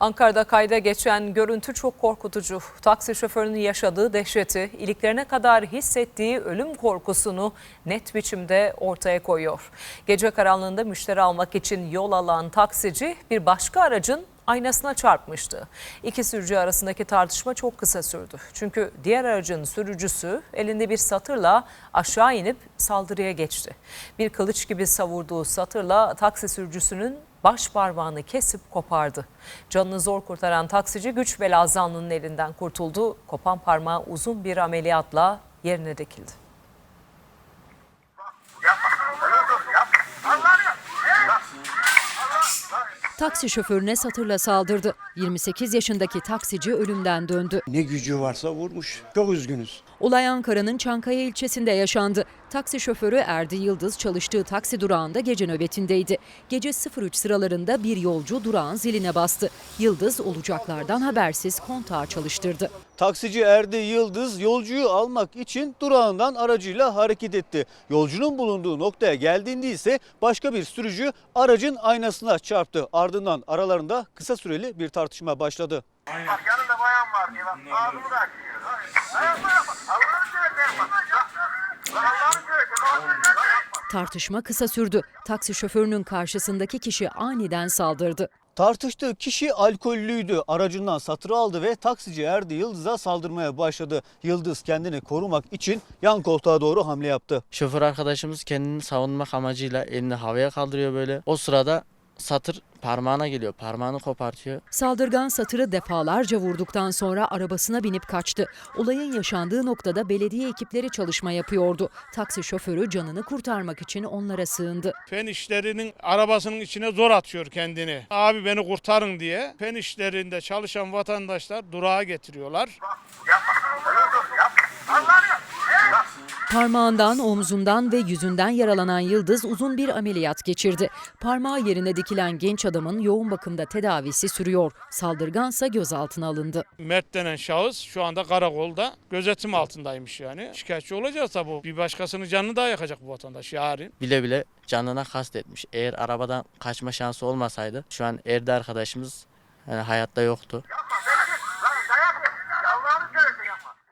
Ankara'da kayda geçen görüntü çok korkutucu. Taksi şoförünün yaşadığı dehşeti, iliklerine kadar hissettiği ölüm korkusunu net biçimde ortaya koyuyor. Gece karanlığında müşteri almak için yol alan taksici bir başka aracın aynasına çarpmıştı. İki sürücü arasındaki tartışma çok kısa sürdü. Çünkü diğer aracın sürücüsü elinde bir satırla aşağı inip saldırıya geçti. Bir kılıç gibi savurduğu satırla taksi sürücüsünün baş parmağını kesip kopardı. Canını zor kurtaran taksici güç bela zanlının elinden kurtuldu. Kopan parmağı uzun bir ameliyatla yerine dikildi. Taksi şoförüne satırla saldırdı. 28 yaşındaki taksici ölümden döndü. Ne gücü varsa vurmuş. Çok üzgünüz. Olay Ankara'nın Çankaya ilçesinde yaşandı. Taksi şoförü Erdi Yıldız çalıştığı taksi durağında gece nöbetindeydi. Gece 03 sıralarında bir yolcu durağın ziline bastı. Yıldız olacaklardan habersiz kontağı çalıştırdı. Taksici Erdi Yıldız yolcuyu almak için durağından aracıyla hareket etti. Yolcunun bulunduğu noktaya geldiğinde ise başka bir sürücü aracın aynasına çarptı. Ardından aralarında kısa süreli bir tartışma başladı. Bak yanında bayan var diye bak ağzımı da açmıyor. Tartışma kısa sürdü. Taksi şoförünün karşısındaki kişi aniden saldırdı. Tartıştığı kişi alkollüydü. Aracından satırı aldı ve taksici Erdi Yıldız'a saldırmaya başladı. Yıldız kendini korumak için yan koltuğa doğru hamle yaptı. Şoför arkadaşımız kendini savunmak amacıyla elini havaya kaldırıyor böyle. O sırada satır parmağına geliyor. Parmağını kopartıyor. Saldırgan satırı defalarca vurduktan sonra arabasına binip kaçtı. Olayın yaşandığı noktada belediye ekipleri çalışma yapıyordu. Taksi şoförü canını kurtarmak için onlara sığındı. Fen işlerinin arabasının içine zor atıyor kendini. Abi beni kurtarın diye. Fen işlerinde çalışan vatandaşlar durağa getiriyorlar. Yapma. Parmağından, omzundan ve yüzünden yaralanan Yıldız uzun bir ameliyat geçirdi. Parmağı yerine dikilen genç adamın yoğun bakımda tedavisi sürüyor. Saldırgansa gözaltına alındı. Mert denen şahıs şu anda karakolda gözetim altındaymış yani. Şikayetçi olacağız tabi. Bir başkasının canını daha yakacak bu vatandaş yarın. Bile bile canına kastetmiş. Eğer arabadan kaçma şansı olmasaydı şu an Erdi arkadaşımız yani hayatta yoktu.